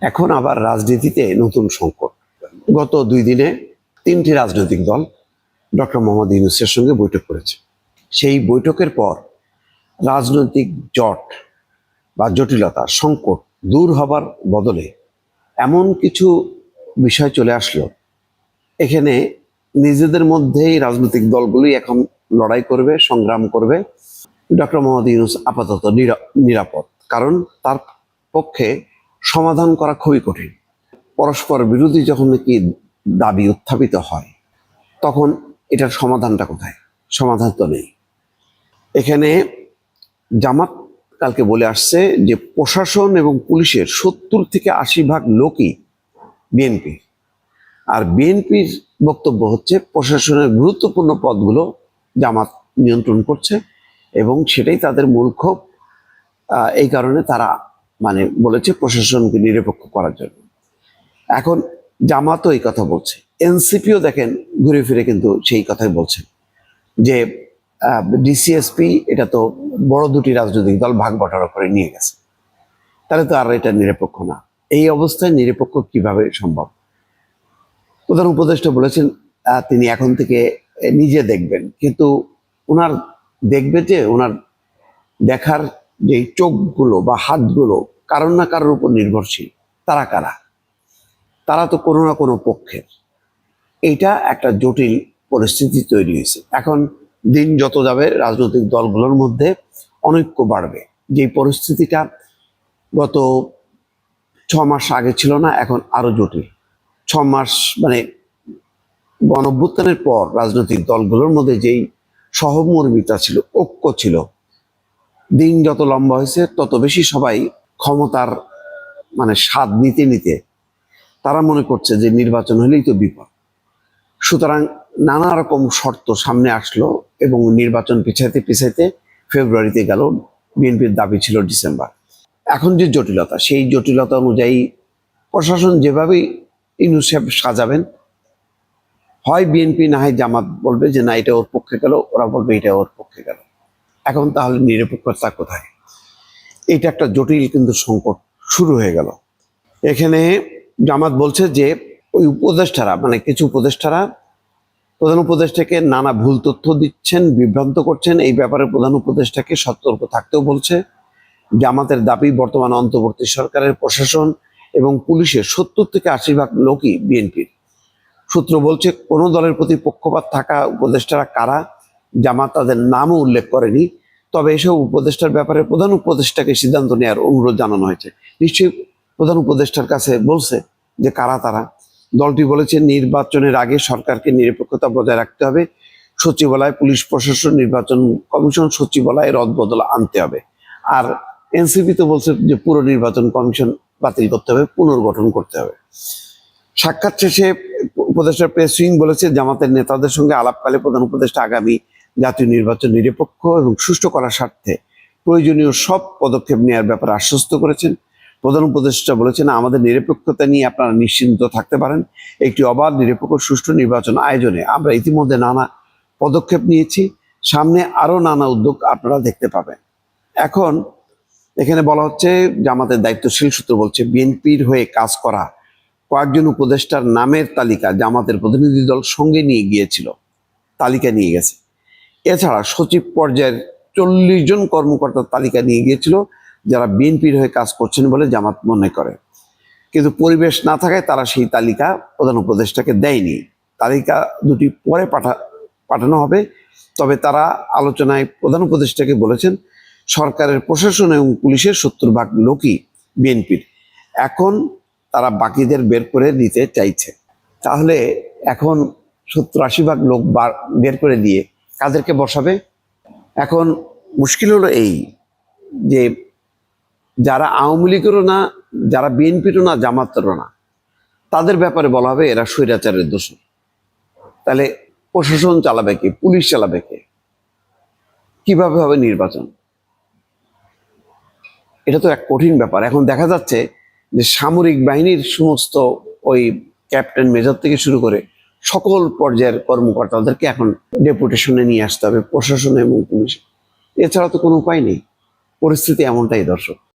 এখন আবার রাজনীতিতে নতুন সংকট। গত দুই দিনে তিনটি রাজনৈতিক দল ডক্টর মোহাম্মদ ইউনুসের সঙ্গে বৈঠক করেছে। সেই বৈঠকের পর রাজনৈতিক জট বা জটিলতা, সংকট দূর হবার বদলে এমন কিছু বিষয় চলে আসলো। এখানে নিজেদের মধ্যেই রাজনৈতিক দলগুলি এখন লড়াই করবে, সংগ্রাম করবে। ডক্টর মোহাম্মদ ইউনুস আপাতত নিরা- নিরাপদ। কারণ তার পক্ষে সমাধান করা খুবই কঠিন। পরস্পর বিরোধী যখন নাকি দাবি উত্থাপিত হয়, তখন এটার সমাধানটা কোথায়? সমাধান তো নেই। এখানে জামাত কালকে বলে আসছে যে প্রশাসন এবং পুলিশের সত্তর থেকে আশি ভাগ লোকই বিএনপি আর বিএনপির বক্তব্য হচ্ছে, প্রশাসনের গুরুত্বপূর্ণ পদগুলো জামাত নিয়ন্ত্রণ করছে এবং সেটাই তাদের মূল ক্ষোভ। এই কারণে তারা মানে বলেছে প্রশাসনকে নিরপেক্ষ করার জন্য। এখন জামাতও এই কথা বলছে। এনসিপিও দেখেন ঘুরে ফিরে কিন্তু সেই কথাই বলছে যে ডিসিএসপি এটা তো বড় দুটি রাজনৈতিক দল ভাগ বটারা করে নিয়ে গেছে। তাহলে তো আর এটা নিরপেক্ষ না। এই অবস্থায় নিরপেক্ষ কীভাবে সম্ভব? প্রধান উপদেষ্টা বলেছেন তিনি এখন থেকে নিজে দেখবেন। কিন্তু ওনার দেখবে যে, ওনার দেখার যে চোখগুলো বা হাতগুলো কারোর না কারোর উপর নির্ভরশীল। তারা কারা? তারা তো কোনো না কোনো পক্ষের। এইটা একটা জটিল পরিস্থিতি তৈরি হয়েছে। এখন দিন যত যাবে, রাজনৈতিক দলগুলোর মধ্যে অনৈক্য বাড়বে। যে পরিস্থিতিটা গত ছ মাস আগে ছিল না, এখন আরও জটিল। ছ মাস মানে গণভ্যুত্থানের পর রাজনৈতিক দলগুলোর মধ্যে যেই সহমর্মিতা ছিল, ঐক্য ছিল দিন যত লম্বা হয়েছে, তত বেশি সবাই ক্ষমতার মানে স্বাদ নিতে নিতে তারা মনে করছে যে নির্বাচন হলেই তো বিপদ। সুতরাং নানা রকম শর্ত সামনে আসলো এবং নির্বাচন পিছাইতে পিছাইতে ফেব্রুয়ারিতে গেল বিএনপির দাবি ছিল ডিসেম্বর। এখন যে জটিলতা, সেই জটিলতা অনুযায়ী প্রশাসন যেভাবেই ইউনুসেফ সাজাবেন, হয় বিএনপি না হয় জামাত বলবে যে না, এটা ওর পক্ষে গেল, ওরা বলবে এটা ওর পক্ষে গেল। এখন তাহলে নিরপেক্ষতা কোথায়? এটা একটা জটিল কিন্তু সংকট শুরু হয়ে গেল। এখানে জামাত বলছে যে ওই উপদেষ্টারা মানে কিছু উপদেষ্টারা, প্রধান উপদেষ্টাকে নানা ভুল তথ্য দিচ্ছেন, বিভ্রান্ত করছেন। এই ব্যাপারে প্রধান উপদেষ্টাকে সতর্ক থাকতেও বলছে। জামাতের দাবি বর্তমান অন্তর্বর্তী সরকারের প্রশাসন এবং পুলিশের সত্তর থেকে আশি ভাগ লোকই বিএনপির। সূত্র বলছে, কোনো দলের প্রতি পক্ষপাত থাকা উপদেষ্টারা কারা? জামাত তাদের নামও উল্লেখ করেনি। তবে এসব উপদেষ্টার ব্যাপারে প্রধান উপদেষ্টাকে সিদ্ধান্ত নেওয়ার অনুরোধ জানানো হয়েছে। নিশ্চয়ই প্রধান উপদেষ্টার কাছে বলছে যে কারা তারা। দলটি বলেছে, নির্বাচনের আগে সরকারকে নিরপেক্ষতা বজায় রাখতে হবে। সচিবালয়, পুলিশ প্রশাসন, নির্বাচন কমিশন সচিবালয়ে রদবদল আনতে হবে। আর এনসিপি তো বলছে যে পুরো নির্বাচন কমিশন বাতিল করতে হবে, পুনর্গঠন করতে হবে। সাক্ষাৎ শেষে উপদেষ্টা প্রেস উইং বলেছে, জামাতের নেতাদের সঙ্গে আলাপকালে প্রধান উপদেষ্টা আগামী জাতীয় নির্বাচন নিরপেক্ষ এবং সুষ্ঠু করার স্বার্থে প্রয়োজনীয় সব পদক্ষেপ নেওয়ার ব্যাপারে আশ্বস্ত করেছেন। প্রধান উপদেষ্টা বলেছেন, আমাদের নিরপেক্ষতা নিয়ে আপনারা নিশ্চিন্ত থাকতে পারেন। একটি অবাধ, নিরপেক্ষ, সুষ্ঠু নির্বাচন আয়োজনে আমরা ইতিমধ্যে নানা পদক্ষেপ নিয়েছি। সামনে আরও নানা উদ্যোগ আপনারা দেখতে পাবেন। এখন এখানে বলা হচ্ছে, জামাতের দায়িত্বশীল সূত্র বলছে, বিএনপির হয়ে কাজ করা কয়েকজন উপদেষ্টার নামের তালিকা জামাতের প্রতিনিধি দল সঙ্গে নিয়ে গিয়েছিল। তালিকা নিয়ে গেছে। এছাড়া সচিব পর্যায়ের চল্লিশ জন কর্মকর্তার তালিকা নিয়ে গিয়েছিল, যারা বিএনপির হয়ে কাজ করছেন বলে জামাত মনে করে। কিন্তু পরিবেশ না থাকায় তারা সেই তালিকা প্রধান উপদেষ্টাকে দেয়নি। তালিকা দুটি পরে পাঠা, পাঠানো হবে। তবে তারা আলোচনায় প্রধান উপদেষ্টাকে বলেছেন, সরকারের প্রশাসন এবং পুলিশের সত্তর ভাগ লোকই বিএনপির। এখন তারা বাকিদের বের করে নিতে চাইছে। তাহলে এখন সত্তর আশি ভাগ লোক বার- করে দিয়ে কাদেরকে বসাবে? এখন মুশকিল হলো এই যে যারা আওয়ামী লীগেরও না, যারা বিএনপিরও না, জামাতেরও না, তাদের ব্যাপারে বলা হবে এরা স্বৈরাচারের দোষী। তাহলে প্রশাসন চালাবে কে? পুলিশ চালাবে কে? কীভাবে হবে নির্বাচন? এটা তো এক কঠিন ব্যাপার। এখন দেখা যাচ্ছে যে সামরিক বাহিনীর সমস্ত ওই ক্যাপ্টেন মেজর থেকে শুরু করে সকল পর্যায়ের কর্মকর্তাদেরকে এখন ডেপুটেশনে নিয়ে আসতে হবে প্রশাসন এবং পুলিশ। এছাড়া তো কোনো উপায় নেই। পরিস্থিতি এমনটাই দর্শক।